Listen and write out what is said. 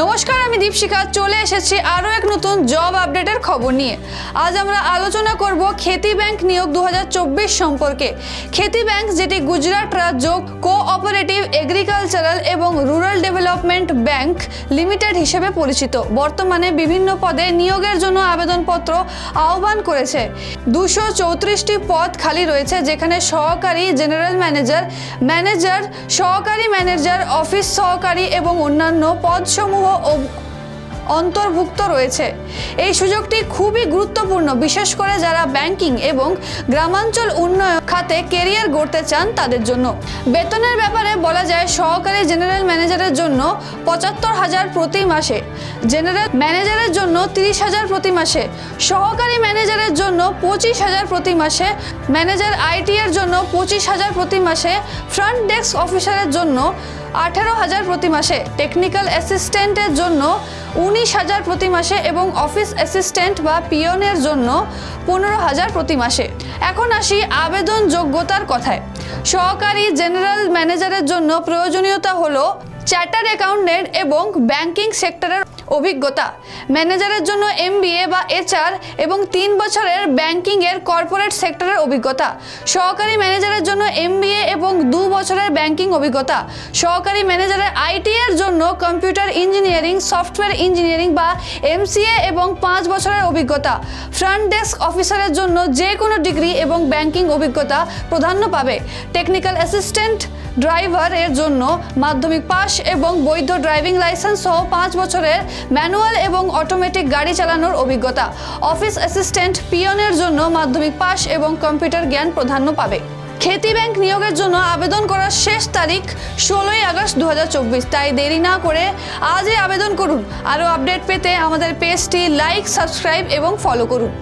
নমস্কার, আমি দীপশিখা। চলে এসেছি আরও এক নতুন জব আপডেটের খবর নিয়ে। আজ আমরা আলোচনা করব খেতি ব্যাংক নিয়োগ দু হাজার চব্বিশ সম্পর্কে। খেতি ব্যাংক, যেটি গুজরাট রাজ্য কোঅপারেটিভ এগ্রিকালচারাল এবং রুরাল ডেভেলপমেন্ট ব্যাংক লিমিটেড হিসেবে পরিচিত। বর্তমানে বিভিন্ন পদে নিয়োগের জন্য আবেদনপত্র আহ্বান করেছে। দুশো চৌত্রিশটি পদ খালি রয়েছে, যেখানে সহকারী জেনারেল ম্যানেজার ম্যানেজার সহকারী ম্যানেজার অফিস সহকারী এবং অন্যান্য পদসমূহ ও- অন্তর্ভুক্ত রয়েছে। এই সুযোগটি খুবই গুরুত্বপূর্ণ বিশেষ করে যারা ব্যাংকিং এবং গ্রামাঞ্চল উন্নয়ন খাতে কেরিয়ার গড়তে চান তাদের জন্য। বেতনের ব্যাপারে বলা যায় সহকারী জেনারেল ম্যানেজারের জন্য পঁচাত্তর হাজার প্রতি মাসে। জেনারেল ম্যানেজারের জন্য তিরিশ হাজার প্রতি মাসে। সহকারী ম্যানেজারের জন্য পঁচিশ হাজার প্রতি মাসে। ম্যানেজার আইটি এর জন্য পঁচিশ হাজার প্রতি মাসে। ফ্রন্ট ডেস্ক অফিসারের জন্য আঠেরো হাজার প্রতি মাসে। টেকনিক্যাল অ্যাসিস্ট্যান্টের জন্য উনিশ হাজার প্রতি মাসে এবং অফিস অ্যাসিস্ট্যান্ট বা পিয়নের জন্য পনেরো হাজার প্রতি মাসে। এখন আসি আবেদন যোগ্যতার কথায়। সহকারী জেনারেল ম্যানেজারের জন্য প্রয়োজনীয়তা হলো চার্টার অ্যাকাউন্টেন্ট এবং ব্যাংকিং সেক্টরের অভিজ্ঞতা। ম্যানেজারের জন্য এমবিএ বা এইচআর এবং তিন বছরের ব্যাংকিংয়ের কর্পোরেট সেক্টরের অভিজ্ঞতা। সহকারী ম্যানেজারের জন্য এমবিএ এবং দু বছরের ব্যাংকিং অভিজ্ঞতা। সহকারী ম্যানেজারের আইটি এর জন্য কম্পিউটার ইঞ্জিনিয়ারিং, সফটওয়্যার ইঞ্জিনিয়ারিং বা এমসিএ এবং পাঁচ বছরের অভিজ্ঞতা। ফ্রন্ট ডেস্ক অফিসারের জন্য যে কোনো ডিগ্রি এবং ব্যাংকিং অভিজ্ঞতা প্রাধান্য পাবে। টেকনিক্যাল অ্যাসিস্ট্যান্ট ড্রাইভার এর জন্য মাধ্যমিক পাস এবং বৈধ ড্রাইভিং লাইসেন্স সহ পাঁচ বছরের ম্যানুয়াল এবং অটোমেটিক গাড়ি চালানোর অভিজ্ঞতা। অফিস অ্যাসিস্ট্যান্ট পিয়নের জন্য মাধ্যমিক পাস এবং কম্পিউটার জ্ঞান প্রাধান্য পাবে। খেতি ব্যাংক নিয়োগের জন্য আবেদন করার শেষ তারিখ ষোলোই আগস্ট দু হাজার চব্বিশ। তাই দেরি না করে আজই আবেদন করুন। আরও আপডেট পেতে আমাদের পেজটি লাইক, সাবস্ক্রাইব এবং ফলো করুন।